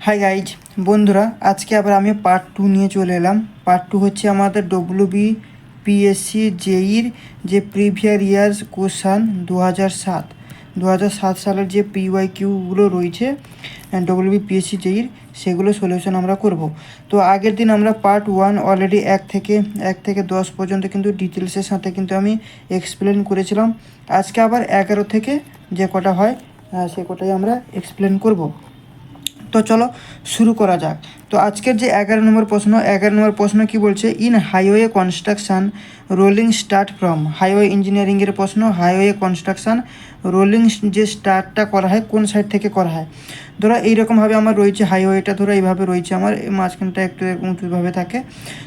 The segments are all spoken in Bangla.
হাই গাইজ বন্ধুরা, আজকে আবার আমি পার্ট টু নিয়ে চলে এলাম। পার্ট টু হচ্ছে আমাদের ডব্লিউ বি পিএসসি জেইর যে প্রিভিয়ার ইয়ার্স কোশ্চান দু হাজার সাত দু হাজার সাত। সালের যে পিওয়াই কিউগুলো রয়েছে ডব্লিউ বি পিএসসি জেইর সেগুলো সলিউশন আমরা করব। তো আগের দিন আমরা পার্ট ওয়ান অলরেডি এক থেকে এক থেকে দশ পর্যন্ত কিন্তু ডিটেলসের সাথে কিন্তু আমি এক্সপ্লেন করেছিলাম। আজকে আবার এগারো থেকে যে কটা হয় সে কটাই আমরা এক্সপ্লেন করব। তো চলো শুরু করা যাক। তো আজকের যে এগারো নম্বর প্রশ্ন, এগারো নম্বর প্রশ্ন কি বলছে? In highway construction rolling start from highway ইঞ্জিনিয়ারিংয়ের প্রশ্ন হাইওয়ে কনস্ট্রাকশন রোলিং যে স্টার্টটা করা হয়, কোন সাইড থেকে করা হয়? ধরো এইরকমভাবে আমার রয়েছে হাইওয়েটা ধরো এইভাবে রয়েছে আমার মাঝখানটা একটু উঁচুভাবে থাকে।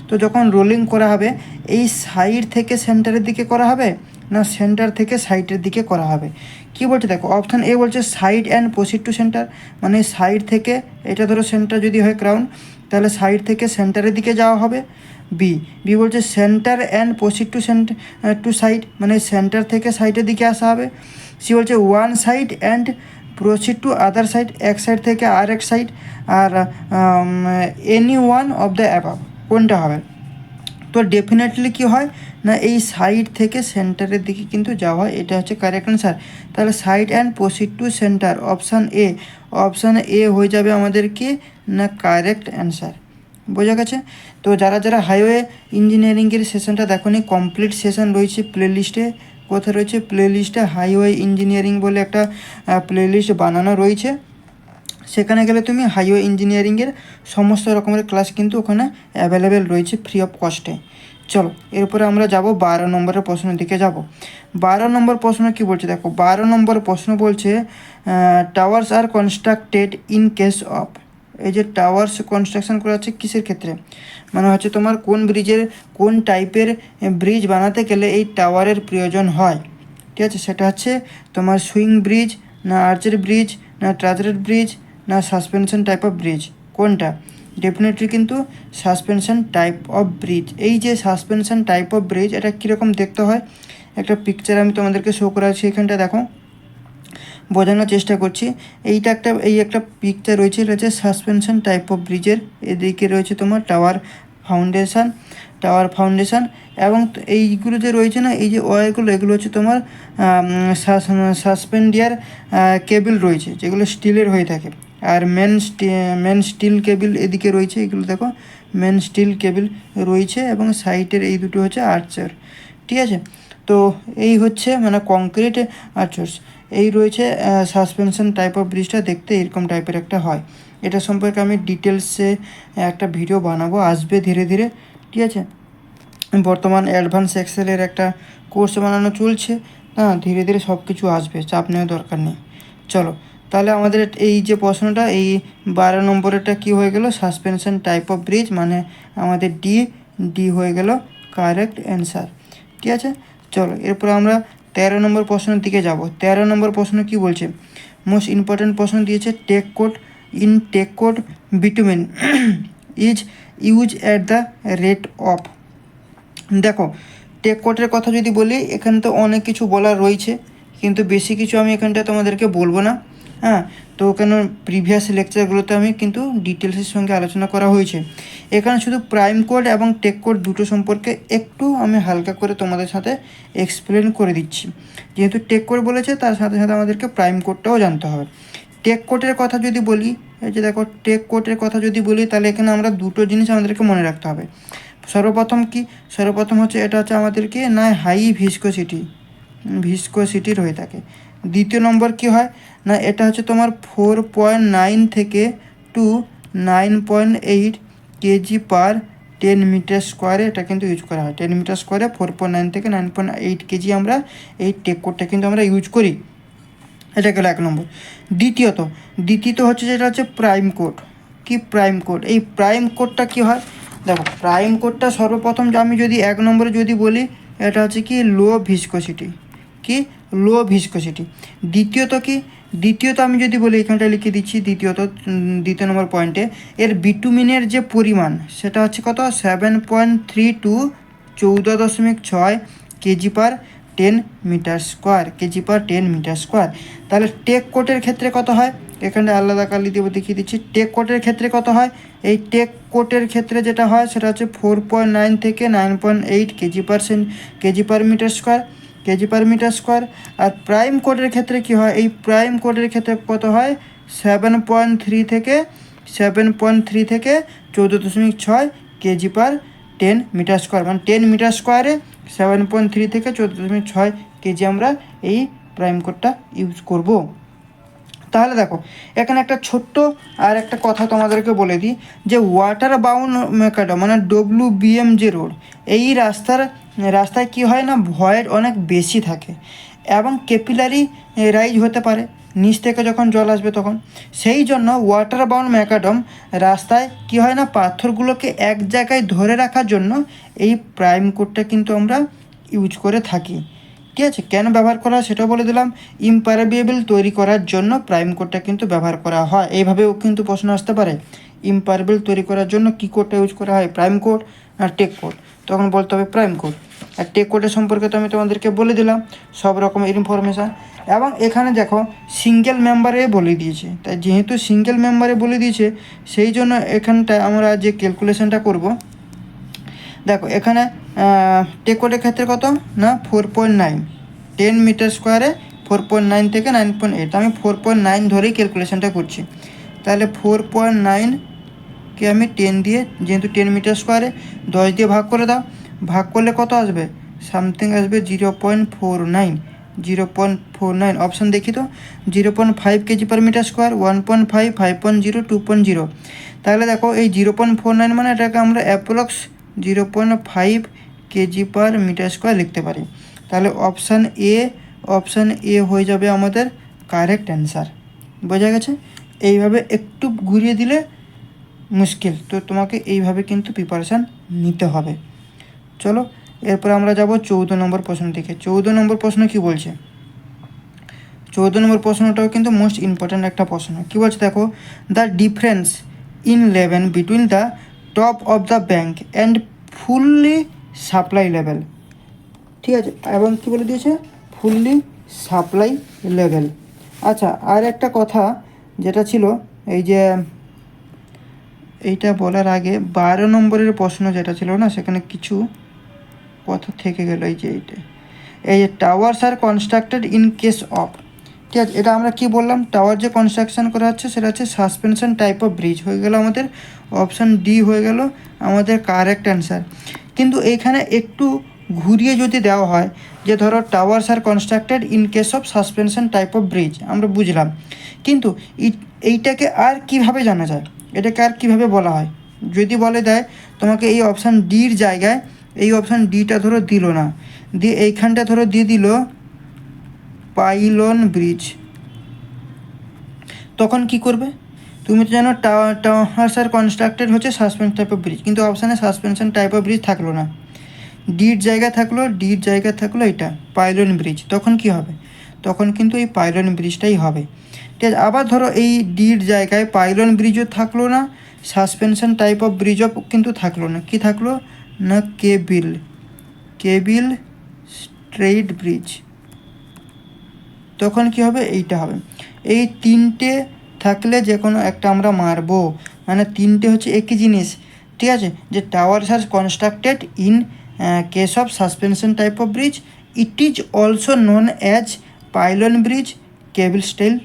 তো যখন রোলিং করা হবে, এই সাইড থেকে সেন্টারের দিকে করা হবে না সেন্টার থেকে সাইডের দিকে করা হবে? কি বলছে দেখো অপশান এ বলছে side and proceed to centre মানে সাইড থেকে এটা ধরো সেন্টার যদি হয় ক্রাউন তাহলে সাইড থেকে সেন্টারের দিকে যাওয়া হবে। বি বি বলছে centre and proceed to centre to side মানে সেন্টার থেকে সাইডের দিকে আসা হবে। সি বলছে one side and proceed to other side এক সাইড থেকে আর এক side R any one of the above কোনটা হবে? তো ডেফিনেটলি কি হয়? না, এই সাইড থেকে সেন্টারের দিকে কিন্তু যাওয়া হয় এটা হচ্ছে কারেক্ট অ্যান্সার তাহলে side and proceed to centre option A option A হয়ে যাবে আমাদের কি? না কারেক্ট অ্যান্সার বোঝা গেছে? তো যারা যারা হাইওয়ে ইঞ্জিনিয়ারিংয়ের সেশনটা দেখোনি কমপ্লিট সেশন রয়েছে প্লেলিস্টে কোথায় রয়েছে? প্লেলিস্টে হাইওয়ে ইঞ্জিনিয়ারিং বলে একটা প্লেলিস্ট বানানো রয়েছে। সেখানে গেলে তুমি হাইওয়ে ইঞ্জিনিয়ারিংয়ের সমস্ত রকমের ক্লাস কিন্তু ওখানে অ্যাভেলেবেল রয়েছে ফ্রি অফ কস্টে চলো, এরপরে আমরা যাব বারো নম্বরের প্রশ্নের দিকে যাব। বারো নম্বর প্রশ্ন কি বলছে? দেখো, বারো নম্বর প্রশ্ন বলছে towers are constructed in case of এই যে টাওয়ার্স কনস্ট্রাকশন করা আছে কিসের ক্ষেত্রে? মানে হচ্ছে তোমার কোন ব্রিজের কোন টাইপের ব্রিজ বানাতে গেলে এই টাওয়ারের প্রয়োজন হয়? ঠিক আছে, সেটা হচ্ছে তোমার সুইং ব্রিজ না আর্চের ব্রিজ না ট্রাজারের ব্রিজ না সাসপেনশন টাইপ অফ ব্রিজ কোনটা? ডেফিনেটলি কিন্তু সাসপেনশন টাইপ অফ ব্রিজ এই যে সাসপেনশন টাইপ অফ ব্রিজ এটা কীরকম দেখতে হয়? একটা পিকচার আমি তোমাদেরকে শো করা আছে এখানটা, দেখো। বোঝানোর চেষ্টা করছি। এইটা একটা, এই একটা পিকচার রয়েছে, এটা হচ্ছে সাসপেনশন টাইপ অফ ব্রিজের এদিকে রয়েছে তোমার টাওয়ার ফাউন্ডেশন টাওয়ার ফাউন্ডেশন এবং এইগুলো যে রয়েছে না, এই যে ওয়ারগুলো, এগুলো হচ্ছে তোমার সাসপেন্ডিয়ার কেবিল রয়েছে, যেগুলো স্টিলের হয়ে থাকে। আর মেন মেন স্টিল কেবিল এদিকে রয়েছে, এগুলো দেখো মেন স্টিল কেবিল রয়েছে এবং সাইডের এই দুটো হচ্ছে আর্চার ঠিক আছে? তো এই হচ্ছে মানে কংক্রিট আর্চার্স এই রয়েছে সাসপেনশন টাইপ অফ ব্রিজটা দেখতে এরকম টাইপের একটা হয়। এটা সম্পর্কে আমি ডিটেলসে একটা ভিডিও বানাবো, আসবে ধীরে ধীরে, ঠিক আছে? বর্তমান অ্যাডভান্স এক্সেলের একটা কোর্স বানানো চলছে হ্যাঁ ধীরে ধীরে সব কিছু আসবে, চাপ নেওয়ার দরকার নেই। চলো তাহলে আমাদের এই যে প্রশ্নটা, এই বারো নম্বরেরটা কি হয়ে গেল? সাসপেনশন টাইপ অফ ব্রিজ মানে আমাদের ডি ডি হয়ে গেল কারেক্ট অ্যান্সার ঠিক আছে? চলো, এরপর আমরা তেরো নম্বর প্রশ্নের দিকে যাব। তেরো নম্বর প্রশ্ন কি বলছে? মোস্ট ইম্পর্ট্যান্ট প্রশ্ন দিয়েছে tack coat in tack coat bitumen is use at the rate of দেখো টেক কোটের কথা যদি বলি, এখানে তো অনেক কিছু বলার রয়েছে, কিন্তু বেশি কিছু আমি এখানটা তোমাদেরকে বলব না। হ্যাঁ তো কেন প্রিভিয়াস লেকচারগুলোতে আমি কিন্তু ডিটেলসের সঙ্গে আলোচনা করা হয়েছে। এখানে শুধু প্রাইম কোড এবং টেক কোড দুটো সম্পর্কে একটু আমি হালকা করে তোমাদের সাথে এক্সপ্লেন করে দিচ্ছি। যেহেতু টেক কোড বলেছে, তার সাথে সাথে আমাদেরকে প্রাইম কোডটাও জানতে হবে। টেক কোটের কথা যদি বলি যে দেখো টেক কোটের কথা যদি বলি, তাহলে এখানে আমরা দুটো জিনিস আমাদেরকে মনে রাখতে হবে। সর্বপ্রথম কি? সর্বপ্রথম হচ্ছে, এটা হচ্ছে আমাদেরকে না হাই ভিসকোসিটি ভিসকোসিটির হয়ে থাকে। দ্বিতীয় নম্বর কি হয়? না, এটা হচ্ছে তোমার ফোর পয়েন্ট নাইন থেকে to nine point eight kg per ten metre স্কোয়ারে এটা কিন্তু ইউজ করা হয়। টেন মিটার স্কোয়ারে ফোর পয়েন্ট নাইন থেকে নাইন পয়েন্ট এইট কেজি আমরা এই টেক কোডটা কিন্তু আমরা ইউজ করি। এটা গেল এক নম্বর। দ্বিতীয়ত দ্বিতীয়ত হচ্ছে যেটা হচ্ছে প্রাইম কোড কি প্রাইম কোড এই প্রাইম কোডটা কি হয়? দেখো প্রাইম কোডটা সর্বপ্রথম আমি যদি এক নম্বরে যদি বলি, এটা হচ্ছে কি লো ভিসকোসিটি কি? লো ভিসকোসিটি দ্বিতীয়ত কি? দ্বিতীয়ত আমি যদি বলি এখানটা লিখে দিচ্ছি দ্বিতীয়ত দ্বিতীয় নম্বর পয়েন্টে এর বিটুমিনের যে পরিমাণ, সেটা হচ্ছে কত? সেভেন পয়েন্ট থ্রি টু চৌদ্দ দশমিক ছয় kg per ten metre square kg per ten metre square তাহলে টেক কোটের ক্ষেত্রে কত হয়? এখানে আলাদা কালি দেবো দেখিয়ে দিচ্ছি। টেক কোটের ক্ষেত্রে কত হয়? এই টেক কোটের ক্ষেত্রে যেটা হয়, সেটা হচ্ছে ফোর পয়েন্ট নাইন থেকে nine point eight kg percent kg per metre square kg per metre square আর প্রাইম কোডের ক্ষেত্রে কি হয়? এই প্রাইম কোডের ক্ষেত্রে কত হয়? সেভেন পয়েন্ট থ্রি থেকে সেভেন পয়েন্ট থ্রি থেকে চৌদ্দ দশমিক ছয় kg per ten metre square মানে টেন মিটার স্কোয়ারে সেভেন পয়েন্ট থ্রি থেকে চৌদ্দ দশমিক ছয় কেজি আমরা এই প্রাইম কোডটা ইউজ করব। তাহলে দেখো, এখানে একটা ছোট্ট আর একটা কথা তোমাদেরকে বলে দিই, যে ওয়াটার বাউন্ড মেকাডো মানে ডব্লিউ বিএম যে রোড এই রাস্তার, রাস্তায় কি হয় না, ভয়েড অনেক বেশি থাকে এবং ক্যাপিলারি রাইজ হতে পারে, নিচ থেকে যখন জল আসবে তখন। সেই জন্য ওয়াটার বাউন্ড ম্যাকাডম রাস্তায় কি হয় না, পাথরগুলোকে এক জায়গায় ধরে রাখার জন্য এই প্রাইম কোডটা কিন্তু আমরা ইউজ করে থাকি। ঠিক আছে? কেন ব্যবহার করা হয় সেটাও বলে দিলাম। ইম্পারবিয়েবল তৈরি করার জন্য প্রাইম কোডটা কিন্তু ব্যবহার করা হয়। এইভাবেও কিন্তু প্রশ্ন আসতে পারে। ইম্পারবেল তৈরি করার জন্য কী কোডটা ইউজ করা হয়? প্রাইম কোড আর টেক কোড তখন বলতে হবে প্রাইম কোড আর টেক কোডের সম্পর্কে তো আমি তোমাদেরকে বলে দিলাম। সব রকমের ইনফরমেশান এবং এখানে দেখো সিঙ্গেল মেম্বারে বলে দিয়েছে। তাই যেহেতু সিঙ্গেল মেম্বারে বলে দিয়েছে, সেই জন্য এখানটায় আমরা যে ক্যালকুলেশনটা করব দেখো, এখানে টেকোটের ক্ষেত্রে কত? না four point nine ten metre স্কোয়ারে ফোর পয়েন্ট নাইন থেকে নাইন পয়েন্ট এইট আমি ফোর পয়েন্ট নাইন ধরেই ক্যালকুলেশনটা করছি। তাহলে ফোর পয়েন্ট নাইনকে আমি টেন দিয়ে, যেহেতু টেন মিটার স্কোয়ারে দশ দিয়ে ভাগ করে দাও। ভাগ করলে কত আসবে? সামথিং আসবে zero point four nine zero point four nine option দেখি তো। Zero point five kg per metre square one point five five point zero two point zero তাহলে দেখো, এই জিরো পয়েন্ট ফোর নাইন মানে এটাকে আমরা approx zero point five kg per metre square লিখতে পারি। তাহলে অপশান এ অপশান এ হয়ে যাবে আমাদের কারেক্ট অ্যান্সার বোঝা গেছে? এইভাবে একটু ঘুরিয়ে দিলে মুশকিল। তো তোমাকে এইভাবে কিন্তু প্রিপারেশান নিতে হবে। চলো, এরপর আমরা যাব চৌদ্দ নম্বর প্রশ্ন থেকে চৌদ্দ নম্বর প্রশ্ন কি বলছে? চৌদ্দ নম্বর প্রশ্নটাও কিন্তু মোস্ট ইম্পর্ট্যান্ট একটা প্রশ্ন। কী বলছে দেখো? The difference in level between the top of the bank and fully supply level ঠিক আছে? এবং কি বলে দিয়েছে? ফুললি সাপ্লাই লেভেল আচ্ছা আর একটা কথা যেটা ছিল, এই যে, এইটা বলার আগে বারো নম্বরের প্রশ্ন যেটা ছিল না, সেখানে কিছু কথা থেকে গেল এই যে এইটা। এই যে towers are constructed in case of ঠিক আছে, এটা আমরা কি বললাম? টাওয়ার যে কনস্ট্রাকশন করা হচ্ছে, সেটা হচ্ছে সাসপেনশন টাইপ অফ ব্রিজ হয়ে গেল আমাদের অপশান ডি হয়ে গেল আমাদের কারেক্ট অ্যান্সার কিন্তু এইখানে একটু ঘুরিয়ে যদি দেওয়া হয়, যে ধরো towers are constructed in case of suspension type of bridge আমরা বুঝলাম। কিন্তু এইটাকে আর কীভাবে জানা যায়? এটাকে আর কীভাবে বলা হয়? যদি বলে দেয়, তোমাকে এই অপশান ডির জায়গায়, এই অপশান ডিটা ধরো দিল না। দিয়ে এইখানটা ধরো দিয়ে দিল পাইলন ব্রিজ। তখন কি করবে? তুমি তো জানো টাওয়ার্স আর কনস্ট্রাক্টেড হচ্ছে সাসপেন্স টাইপ অফ ব্রিজ কিন্তু অপশানে সাসপেনশন টাইপ অফ ব্রিজ থাকল না। ডির জায়গা থাকল ডির জায়গা থাকল এটা, পাইলন ব্রিজ। তখন কি হবে? তখন কিন্তু এই পাইলন ব্রিজটাই হবে। ঠিক আছে, আবার ধরো এই ডির জায়গায় পাইলন ব্রিজও থাকল না, সাসপেনশন টাইপ অফ ব্রিজও কিন্তু থাকল না। কি থাকল? না কেবিল কেবিল স্ট্রেইট ব্রিজ। তখন কি হবে? এইটা হবে। এই তিনটে থাকলে যে কোনো একটা আমরা মারবো। মানে তিনটে হচ্ছে একই জিনিস। ঠিক আছে? যে towers are constructed in case of suspension type of bridge it is also known as pylon bridge cable style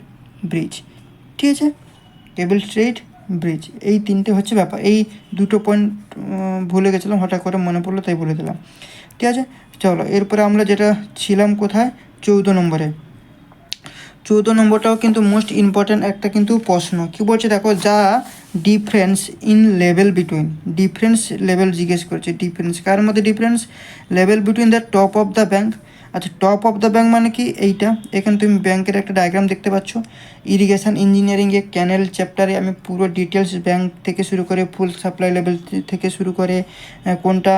bridge ঠিক আছে? কেবল স্ট্রেইট ব্রিজ এই তিনটে হচ্ছে ব্যাপার। এই দুটো পয়েন্ট ভুলে গেছিলাম, হঠাৎ করে মনে পড়ল, তাই বলে দিলাম। ঠিক আছে? চলো, এরপরে আমরা যেটা ছিলাম কোথায়? চৌদ্দ নম্বরে। চৌদ্দ নম্বরটাও কিন্তু মোস্ট ইম্পর্ট্যান্ট একটা কিন্তু প্রশ্ন। কি বলছে দেখো, যা difference in level between difference level জিজ্ঞেস করছে ডিফারেন্স কার মধ্যে difference level between the top of the bank আচ্ছা টপ অফ দ্য ব্যাঙ্ক মানে কি? এইটা। এখানে তুমি ব্যাংকের একটা ডায়াগ্রাম দেখতে পাচ্ছ। ইরিগেশন ইঞ্জিনিয়ারিংয়ে ক্যানেল চ্যাপ্টারে আমি পুরো ডিটেলস ব্যাংক থেকে শুরু করে ফুল সাপ্লাই লেভেল থেকে শুরু করে কোনটা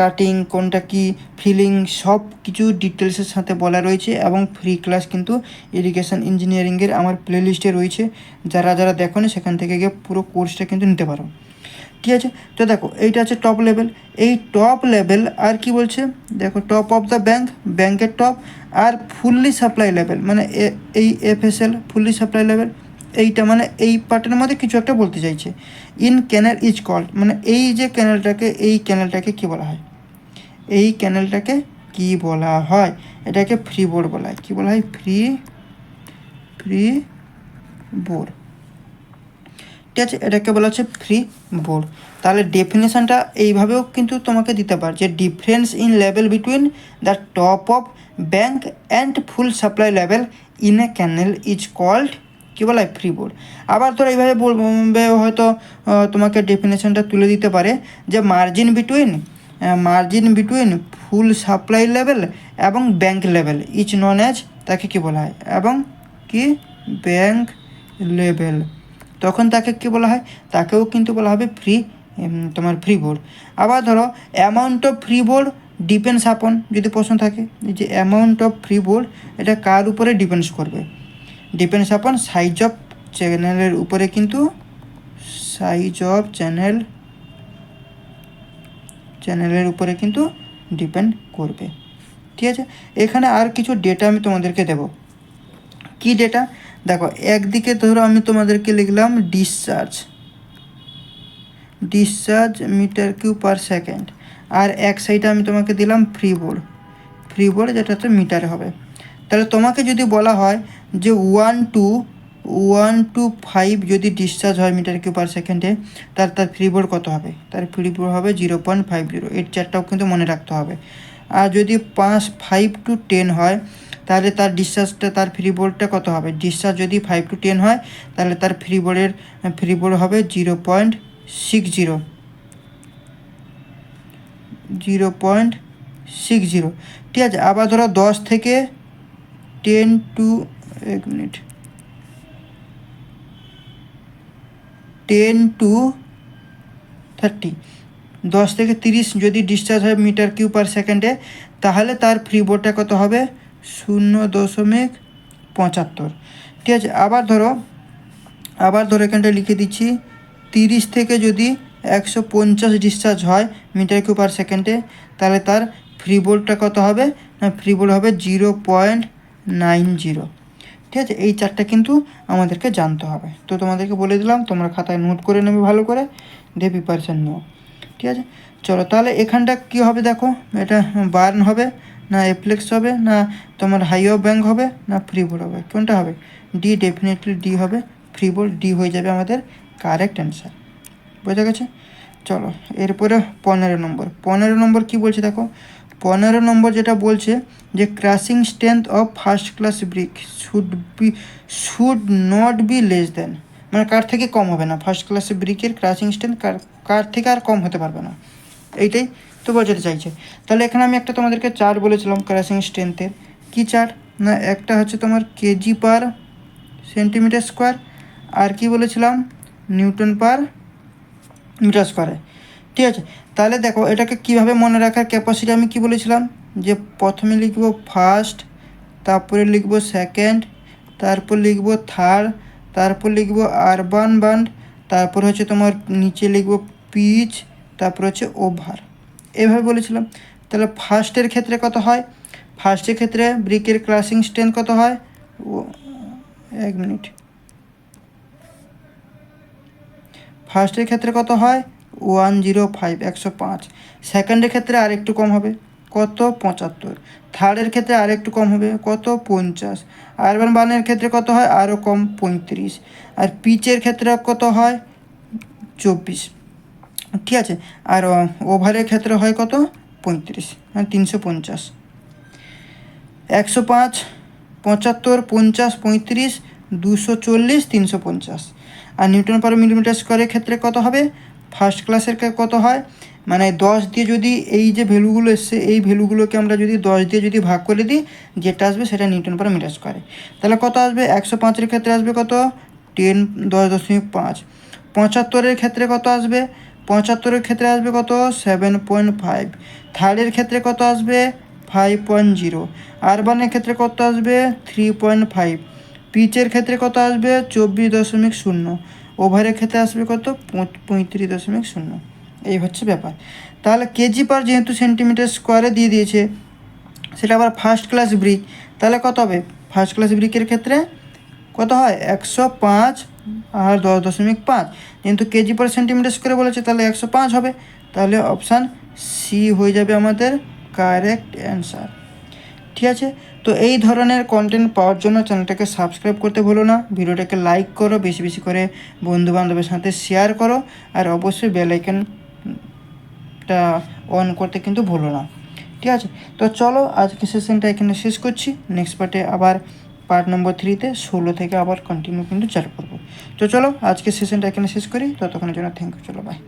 কাটিং কোনটা কি ফিলিং সব কিছু ডিটেলসের সাথে বলা রয়েছে এবং ফ্রি ক্লাস কিন্তু ইরিগেশন ইঞ্জিনিয়ারিংয়ের আমার প্লেলিস্টে রয়েছে। যারা যারা দেখো সেখান থেকে গিয়ে পুরো কোর্সটা কিন্তু নিতে পারো। ঠিক আছে? তো দেখো, এইটা আছে টপ লেভেল এই টপ লেভেল আর কি বলছে? দেখো টপ অফ দ্য ব্যাংক ব্যাংকের টপ আর ফুললি সাপ্লাই লেভেল মানে এই এফএসএল ফুললি সাপ্লাই লেভেল এইটা মানে এই পার্টের মধ্যে কিছু একটা বলতে চাইছে। ইন ক্যানেল ইজ কল্ড মানে এই যে ক্যানেলটাকে এই ক্যানেলটাকে কি বলা হয়? এই ক্যানেলটাকে কি বলা হয়? এটাকে ফ্রি বোর্ড বলা হয়। কী বলা হয়? ফ্রি ফ্রি বোর্ড ঠিক আছে? এটাকে বলা হচ্ছে ফ্রি বোর্ড তাহলে ডেফিনেশনটা এইভাবেও কিন্তু তোমাকে দিতে পারে যে difference in level between the top of bank and full supply level in a canal is called কী বলা? ফ্রি বোর্ড আবার তোর এইভাবে বলবে হয়তো তোমাকে ডেফিনেশনটা তুলে দিতে পারে যে margin between margin between full supply level এবং bank level is known as তাকে কী বলা হয়? এবং কি? ব্যাঙ্ক লেভেল তখন তাকে কি বলা হয়? তাকেও কিন্তু বলা হবে ফ্রি তোমার ফ্রি বোর্ড আবার ধরো amount of free board depends upon যদি প্রশ্ন থাকে যে অ্যামাউন্ট অফ ফ্রি বোর্ড এটা কার উপরে ডিপেন্ডস করবে? ডিপেন্ডস আপন সাইজ অফ চ্যানেলের উপরে কিন্তু সাইজ অফ চ্যানেল চ্যানেলের উপরে কিন্তু ডিপেন্ড করবে। ঠিক আছে? এখানে আর কিছু ডেটা আমি তোমাদেরকে দেব। কি ডেটা দেখো, একদিকে ধরো আমি তোমাদেরকে লিখলাম discharge discharge metre cube per second আর এক সাইডে আমি তোমাকে দিলাম ফ্রি বোর্ড ফ্রি বোর্ড যেটা তো মিটারে হবে। তাহলে তোমাকে যদি বলা হয় যে one two one two five যদি ডিসচার্জ হয় মিটার কিউ পার সেকেন্ডে তার তার ফ্রি বোর্ড কত হবে? তার ফ্রি বোর্ড হবে জিরো পয়েন্ট ফাইভ জিরো এর চারটাও কিন্তু মনে রাখতে হবে। আর যদি পাঁচ ফাইভ টু টেন হয় তাহলে তার ডিসচার্জটা তার ফ্রি বোর্ডটা কত হবে? ডিসচার্জ যদি ফাইভ টু টেন হয়, তাহলে তার ফ্রি বোর্ডের ফ্রি বোর্ড হবে zero point six zero zero point six zero ঠিক আছে, আবার ধরো দশ থেকে টেন টু এক মিনিট টেন টু থার্টি দশ থেকে তিরিশ যদি ডিসচার্জ হয় মিটার কিউ পার সেকেন্ডে তাহলে তার ফ্রি বোর্ডটা কত হবে? শূন্য দশমিক পঁচাত্তর। ঠিক আছে, আবার ধরো আবার ধরো এখানটা লিখে দিচ্ছি, তিরিশ থেকে যদি একশো পঞ্চাশ ডিসচার্জ হয় মিটার কিউ পার সেকেন্ডে তাহলে তার ফ্রি বোর্ডটা কত হবে? না ফ্রি হবে জিরো পয়েন্ট নাইন জিরো ঠিক আছে, এই চারটা কিন্তু আমাদেরকে জানতে হবে। তো তোমাদেরকে বলে দিলাম, তোমরা খাতায় নোট করে নেবে ভালো করে, দিয়ে প্রিপারেশান নিও। ঠিক আছে, চলো, তাহলে এখানটা কি হবে দেখো? এটা বার্ন হবে। না এপ্লেক্স হবে, না তোমার হাইও ব্যাঙ্ক হবে, না ফ্রি বোর্ড হবে। কোনটা হবে? ডি ডেফিনেটলি ডি হবে ফ্রি বোর্ড ডি হয়ে যাবে আমাদের কারেক্ট অ্যান্সার বোঝা গেছে? চলো, এরপরে পনেরো নম্বর। পনেরো নম্বর কি বলছে দেখো? পনেরো নম্বর যেটা বলছে যে crushing strength of first class brick should be should not be less than মানে কার থেকে কম হবে না? ফার্স্ট ক্লাস ব্রিকের ক্রাসিং স্ট্রেংথ কার কার থেকে আর কম হতে পারবে না। এইটাই তো বোঝাতে চাইছে। তাহলে এখানে আমি একটা তোমাদেরকে চার বলেছিলাম ক্রাশিং স্ট্রেংথের কী চার? না, একটা হচ্ছে তোমার কেজি পার সেন্টিমিটার স্কোয়ার আর কি বলেছিলাম? নিউটন পার মিটার স্কোয়ারে ঠিক আছে? তাহলে দেখো, এটাকে কীভাবে মনে রাখার ক্যাপাসিটি আমি কি বলেছিলাম? যে প্রথমে লিখব ফার্স্ট তারপরে লিখব সেকেন্ড তারপর লিখব থার্ড তারপর লিখব আরবান বান্ড তারপর হচ্ছে তোমার নিচে লিখব পিচ তারপর হচ্ছে ওভার এভাবে বলেছিলাম। তাহলে ফার্স্টের ক্ষেত্রে কত হয়? ফার্স্টের ক্ষেত্রে ব্রিকের ক্লাসিং স্ট্রেন্থ কত হয়? এক মিনিট ফার্স্টের ক্ষেত্রে কত হয়? ওয়ান জিরো ফাইভ একশো পাঁচ। সেকেন্ডের ক্ষেত্রে আর একটু কম হবে। কত? পঁচাত্তর। থার্ডের ক্ষেত্রে আর একটু কম হবে। কত? পঞ্চাশ। আরবান বানের ক্ষেত্রে কত হয়? আরও কম, পঁয়ত্রিশ। আর পিচের ক্ষেত্রে কত হয়? চব্বিশ। ঠিক আছে? আর ওভারের ক্ষেত্রে হয় কত? পঁয়ত্রিশ মানে তিনশো পঞ্চাশ। একশো পাঁচ, পঁচাত্তর, পঞ্চাশ, পঁয়ত্রিশ, দুশো চল্লিশ, তিনশো পঞ্চাশ। আর নিউটন পার মিলিমিটার স্কোয়ারের ক্ষেত্রে কত হবে? ফার্স্ট ক্লাসের কত হয়? মানে দশ দিয়ে যদি এই যে ভ্যালুগুলো এসছে, এই ভ্যালুগুলোকে আমরা যদি দশ দিয়ে যদি ভাগ করে দিই, যেটা আসবে সেটা নিউটন পার মিটার স্কোয়ারে। তাহলে কত আসবে? একশো পাঁচের ক্ষেত্রে আসবে কত? টেন, দশ দশমিক পাঁচ। পঁচাত্তরের ক্ষেত্রে কত আসবে? পঁচাত্তরের ক্ষেত্রে আসবে কত? Seven point five. থার্ডের ক্ষেত্রে কত আসবে? Five point zero. আরবানের ক্ষেত্রে কত আসবে? Three point five. পিচের ক্ষেত্রে কত আসবে? চব্বিশ দশমিক শূন্য। ওভারের ক্ষেত্রে আসবে কত? পঁয়ত্রিশ দশমিক শূন্য। এই হচ্ছে ব্যাপার। তাহলে কেজি পার যেহেতু সেন্টিমিটার স্কোয়ারে দিয়ে দিয়েছে, সেটা আবার ফার্স্ট ক্লাস ব্রিক। তাহলে কত হবে? ফার্স্ট ক্লাস ব্রিকের ক্ষেত্রে কত হয়? একশো পাঁচ আর দশ দশমিক পাঁচ। কিন্তু কেজি পার সেন্টিমিটার স্কোয়ারে বলেছে, তাহলে একশো পাঁচ হবে। তাহলে অপশান সি হয়ে যাবে আমাদের কারেক্ট অ্যান্সার ঠিক আছে? তো এই ধরনের কন্টেন্ট পাওয়ার জন্য চ্যানেলটাকে সাবস্ক্রাইব করতে ভুলো না। ভিডিওটাকে লাইক করো, বেশি বেশি করে বন্ধু বান্ধবের সাথে শেয়ার করো। আর অবশ্যই বেল আইকনটা অন করতে কিন্তু ভুলো না। ঠিক আছে? তো চলো আজকে সেশনটা এখানে শেষ করছি। নেক্সট পার্টে আবার পার্ট নম্বর থ্রিতে ষোলো থেকে আবার কন্টিনিউ কিন্তু চালু করব। তো চলো আজকে সেশনটা এখানে শেষ করি। ততক্ষণের জন্য থ্যাংক ইউ চলো বাই